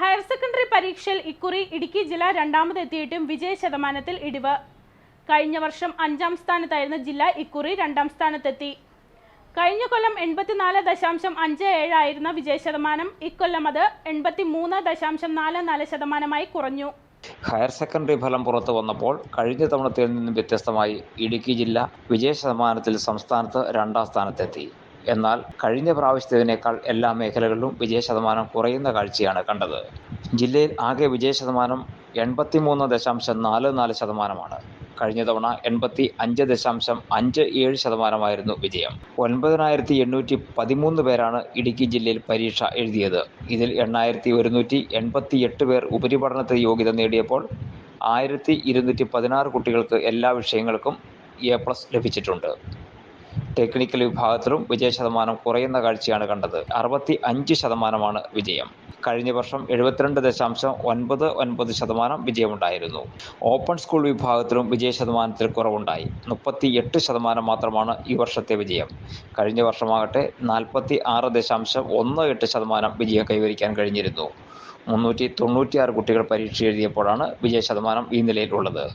Higher secondary പരീക്ഷയിൽ ഇക്കുറി ഇടുക്കി ജില്ല രണ്ടാമതെത്തിയിട്ടും വിജയ ശതമാനത്തിൽ ഇടിവ്. കഴിഞ്ഞ വർഷം അഞ്ചാം സ്ഥാനത്തായിരുന്ന ജില്ല ഇക്കുറി രണ്ടാം സ്ഥാനത്തെത്തി. കഴിഞ്ഞ കൊല്ലം എൺപത്തിനാല് ദശാംശം അഞ്ച് ഏഴായിരുന്ന വിജയ ശതമാനം. ഇക്കൊല്ലം അത് എൺപത്തി മൂന്ന് ദശാംശം നാല് നാല് ശതമാനമായി കുറഞ്ഞു. ഹയർ സെക്കൻഡറി ഫലം പുറത്തു വന്നപ്പോൾ കഴിഞ്ഞ തവണത്തിൽ നിന്നും വ്യത്യസ്തമായി ഇടുക്കി ജില്ല വിജയ ശതമാനത്തിൽ സംസ്ഥാനത്ത് രണ്ടാം സ്ഥാനത്തെത്തി. എന്നാൽ കഴിഞ്ഞ പ്രാവശ്യത്തേതിനേക്കാൾ എല്ലാ മേഖലകളിലും വിജയശതമാനം കുറയുന്ന കാഴ്ചയാണ് കണ്ടത്. ജില്ലയിൽ ആകെ വിജയശതമാനം എൺപത്തിമൂന്ന് ദശാംശം നാല് നാല് ശതമാനമാണ്. കഴിഞ്ഞ തവണ എൺപത്തി അഞ്ച് ദശാംശം അഞ്ച് ഏഴ് ശതമാനമായിരുന്നു വിജയം. ഒൻപതിനായിരത്തി എണ്ണൂറ്റി പതിമൂന്ന് പേരാണ് ഇടുക്കി ജില്ലയിൽ പരീക്ഷ എഴുതിയത്. ഇതിൽ എണ്ണായിരത്തി ഒരുന്നൂറ്റി എൺപത്തി എട്ട് പേർ ഉപരിപഠനത്തിന് യോഗ്യത നേടിയപ്പോൾ ആയിരത്തി ഇരുന്നൂറ്റി പതിനാറ് കുട്ടികൾക്ക് എല്ലാ വിഷയങ്ങൾക്കും എ പ്ലസ് ലഭിച്ചിട്ടുണ്ട്. ടെക്നിക്കൽ വിഭാഗത്തിലും വിജയ ശതമാനം കുറയുന്ന കാഴ്ചയാണ് കണ്ടത്. അറുപത്തി അഞ്ച് ശതമാനമാണ് വിജയം. കഴിഞ്ഞ വർഷം എഴുപത്തിരണ്ട് ദശാംശം ഒൻപത് ഒൻപത് ശതമാനം വിജയമുണ്ടായിരുന്നു. ഓപ്പൺ സ്കൂൾ വിഭാഗത്തിലും വിജയ ശതമാനത്തിൽ കുറവുണ്ടായി. മുപ്പത്തി എട്ട് ശതമാനം മാത്രമാണ് ഈ വർഷത്തെ വിജയം. കഴിഞ്ഞ വർഷമാകട്ടെ നാൽപ്പത്തി ആറ് ദശാംശം ഒന്ന് എട്ട് ശതമാനം വിജയം കൈവരിക്കാൻ കഴിഞ്ഞിരുന്നു. മുന്നൂറ്റി തൊണ്ണൂറ്റിയാറ് കുട്ടികൾ പരീക്ഷ എഴുതിയപ്പോഴാണ് വിജയ ശതമാനം ഈ നിലയിലുള്ളത്.